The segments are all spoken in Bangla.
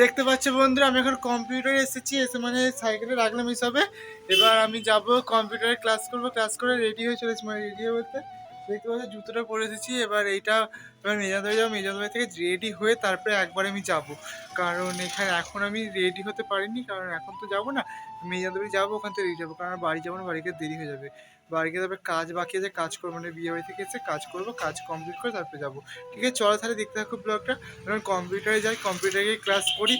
দেখতে পাচ্ছ বন্ধুরা, আমি এখন কম্পিউটার এসেছি, এসে মানে সাইকেলে রাখলাম হিসাবে এবার আমি যাব কম্পিউটারে ক্লাস করব ক্লাস করে রেডি হয়ে চলেছি মানে রেডি হয়ে বলতে। দেখতে পাচ্ছ, জুতোটা পরে এসেছি এবার এইটা মেজাদ হয়ে যাব মেজাদ হয়ে থেকে রেডি হয়ে তারপরে একবার আমি যাব। কারণ এখানে এখন আমি রেডি হতে পারিনি, কারণ এখন তো যাব না। মেজাদ বাড়ি যাব, ওখান থেকে রেডি যাব কারণ বাড়ি যাব না বাড়িতে দেরি হয়ে যাবে। বাড়িতে তারপরে কাজ বাকি আছে, কাজ করব মানে বিয়ে বাড়ি থেকে এসে কাজ করব, কাজ কমপ্লিট করে তারপরে যাব। ঠিক আছে, চলো তাহলে দেখতে থাকো ব্লগটা কারণ কম্পিউটারে যাই কম্পিউটারে গিয়ে ক্লাস করি।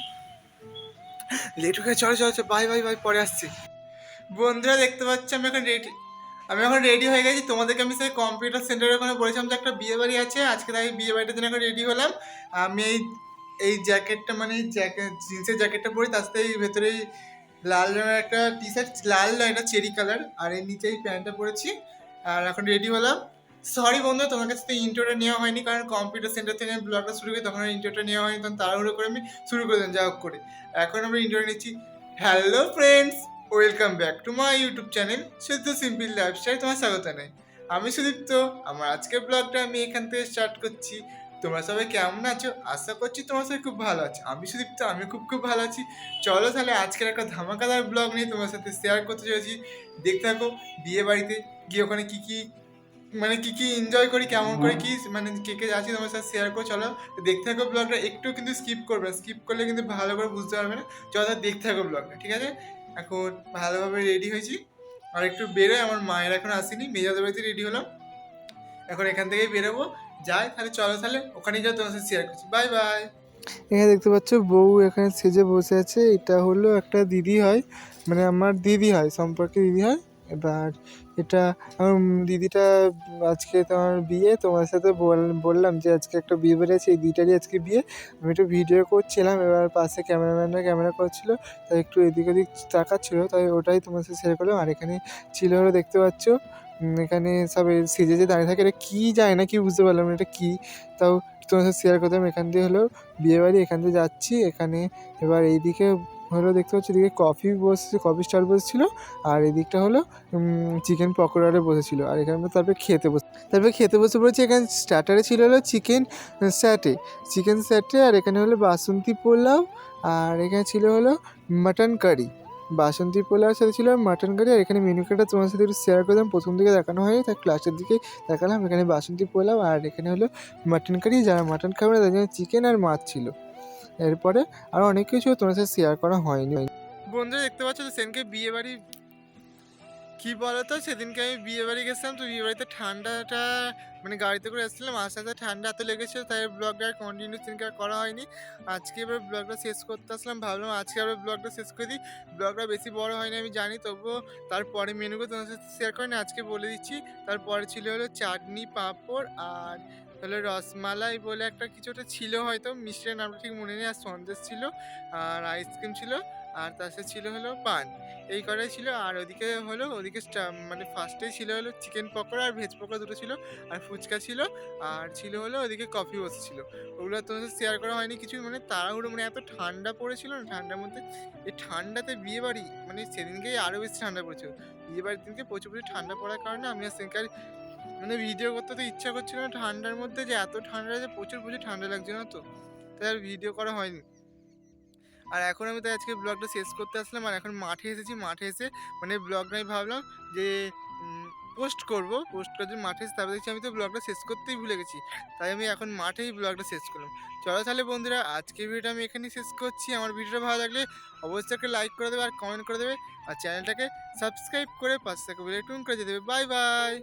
লেট হয়ে চলো চলো চলো বাই বাই বাই পরে আসছি। বন্ধুরা, দেখতে পাচ্ছি, আমি এখন রেডি আমি এখন রেডি হয়ে গেছি। তোমাদেরকে আমি সেই কম্পিউটার সেন্টারের ওখানে বলেছিলাম যে একটা বিয়ে বাড়ি আছে। আজকে তাই বিয়ে বাড়িটার জন্য এখন রেডি হলাম। আমি এই এই জ্যাকেটটা মানে জ্যাকেট জিন্সের জ্যাকেটটা পরি, তার সাথে এই ভেতরে এই লাল রঙের একটা টি শার্ট লাল নয় এটা চেরি কালার আর এর নিচে এই প্যান্টটা পরেছি। আর এখন রেডি হলাম। সরি বন্ধু, তোমার কাছে তো ইন্টারটা নেওয়া হয়নি, কারণ কম্পিউটার সেন্টার থেকে আমি ব্লগটা শুরু করি, তখন ইন্টারটা নেওয়া হয়নি, তখন তাড়াহুড়ো করে আমি শুরু করে দিলাম যা হোক করে। এখন আমরা ইন্টার নিচ্ছি। Hello friends welcome back to my YouTube channel Shuddha simple lifestyle তোমার স্বাগত জানাই। আমি সুদীপ্ত, আমার আজকের ব্লগটা আমি এখান থেকে স্টার্ট করছি। তোমরা সবাই কেমন আছো? আশা করছি তোমার সবাই খুব ভালো আছে। আমি সুদীপ্ত আমি খুব খুব ভালো আছি। চলো তাহলে আজকের একটা ধামাকাদার ব্লগ নিয়ে তোমার সাথে শেয়ার করতে চলেছি। দেখতে থাকো, বিয়ে বাড়িতে গিয়ে ওখানে কী কী মানে কি কি এনজয় করি, কেমন করে কি মানে কে কে আছি তোমার সাথে শেয়ার করে, চলো। দেখতে থাকো ব্লগটা একটু কিন্তু স্কিপ করবে স্কিপ করলে কিন্তু ভালো করে বুঝতে পারবে না। চলো দেখতে থাকো ব্লগটা ঠিক আছে? এখন ভালোভাবে রেডি হয়েছি। আর একটু বেরোয়, আমার মায়ের এখন আসেনি মেজাদের বাড়িতে রেডি হলাম। এখন এখান থেকেই বেরোবো। যাই, তাহলে চলো তাহলে ওখানেই যাও তোমার সাথে শেয়ার করছি। বাই বাই এখানে দেখতে পাচ্ছ বউ এখানে সেজে বসে আছে। এটা হলো একটা দিদি হয় মানে আমার দিদি হয়, সম্পর্কে দিদি হয়। এবার এটা, আমার দিদিটা আজকে তোমার বিয়ে, তোমার সাথে বল- বললাম যে আজকে একটা বিয়ে বাড়ি আছে এই দিদিটারই আজকে বিয়ে। আমি একটু ভিডিও করছিলাম, এবার পাশে ক্যামেরাম্যানরা ক্যামেরা করছিল, তাই একটু এদিক ওদিক তাকাচ্ছিল, তাই ওটাই তোমার সাথে শেয়ার করলাম। আর এখানে ছিল হলো, দেখতে পাচ্ছ এখানে সব সেজে যে দাঁড়িয়ে থাকে, এটা কী যায় না, কি বুঝতে পারলাম না, এটা কী? তাও তোমার সাথে শেয়ার করতাম, এখান দিয়ে হলো বিয়েবাড়ি এখান দিয়ে যাচ্ছি, এখানে এবার এইদিকে হলো দেখতে পাচ্ছি, এদিকে কফি বসেছে কফি স্টল বসেছিল, আর এদিকটা হলো চিকেন পকোড়ারে বসেছিল, আর এখানে তারপরে খেতে বসে, তারপরে খেতে বসে পড়েছি, এখানে স্টার্টারে ছিল হলো চিকেন স্যাটে চিকেন স্যাটে আর এখানে হলো বাসন্তী পোলাও, আর এখানে ছিল হলো মাটন কারি বাসন্তী পোলাও সাথে ছিল মাটন কারি আর এখানে মেনু কার্ডটা তোমার সাথে একটু শেয়ার করলাম প্রথম দিকে দেখানো হয়নি তার ক্লাসের দিকে দেখালাম, এখানে বাসন্তী পোলাও, আর এখানে হলো মাটন কারি যারা মাটন খাবে না, তাদের চিকেন আর মাছ ছিল। এরপরে আর অনেক কিছু তোমার সাথে শেয়ার করা হয়নি। বন্ধুরা দেখতে পাচ্ছ তো সেনকে বিয়ে বাড়ি কি বলতো? সেদিনকে আমি বিয়ে বাড়ি গেছিলাম, তো বিয়ে বাড়িতে ঠান্ডাটা মানে গাড়িতে করে এসেছিলাম, আস্তে আস্তে ঠান্ডা এত লেগেছিল তাই ব্লগটা আর কন্টিনিউ আর করা হয়নি। আজকে এবার ব্লগটা শেষ করতে আসলাম, ভাবলাম আজকে আবার ব্লগটা শেষ করে দিই। ব্লগটা বেশি বড় হয়নি, আমি জানি, তবুও তারপরে মেনুগুলো তোমার সাথে শেয়ার করিনি আজকে বলে দিচ্ছি। তারপরে ছিল হলো চাটনি, পাঁপড় আর তাহলে রসমালাই বলে একটা কিছু কিছুটা ছিল হয়তো, মিষ্টির নামটা ঠিক মনে নেই, আর সন্দেশ ছিল, আর আইসক্রিম ছিল। আর তার সাথে ছিল হলো পান। এই কটাই ছিল। আর ওদিকে হলো, ওদিকে মানে ফার্স্টেই ছিল হলো চিকেন পকোড়া আর ভেজ পকোড়া দুটো ছিল আর ফুচকা ছিল। আর ছিল হলো ওদিকে কফি বসেছিল ওগুলো তোমার সাথে শেয়ার করা হয়নি কিছু। মানে তাড়াহুড়ো মানে এত ঠান্ডা পড়েছিল না ঠান্ডার মধ্যে? এই ঠান্ডাতে বিয়ে বাড়ি মানে সেদিনকেই আরও বেশি ঠান্ডা পড়েছিল। বিয়ে বাড়ির দিনকে প্রচুর প্রচুর ঠান্ডা পড়ার কারণে আমি আর সেদিনকে আর মানে ভিডিও করতে তো ইচ্ছা করছিল না ঠান্ডার মধ্যে যে এত ঠান্ডা যে প্রচুর প্রচুর ঠান্ডা লাগছে না তো? তাই আর ভিডিও করা হয়নি। আর এখন আমি তাই আজকে ব্লগটা শেষ করতে আসলাম, আর এখন মাঠে এসেছি, মাঠে এসে মানে ব্লগটা আমি ভাবলাম যে পোস্ট করব পোস্ট জন্য মাঠে তারপর দেখছি আমি তো ব্লগটা শেষ করতেই ভুলে গেছি, তাই আমি এখন মাঠেই ব্লগটা শেষ করলাম। চলো তাহলে বন্ধুরা, আজকের ভিডিওটা আমি এখানেই শেষ করছি, আমার ভিডিওটা ভালো লাগলে অবশ্যই একটা লাইক করে দেবে আর কমেন্ট করে দেবে, আর চ্যানেলটাকে সাবস্ক্রাইব করে পাশে থেকে বেল টুন করে দেবে। Bye bye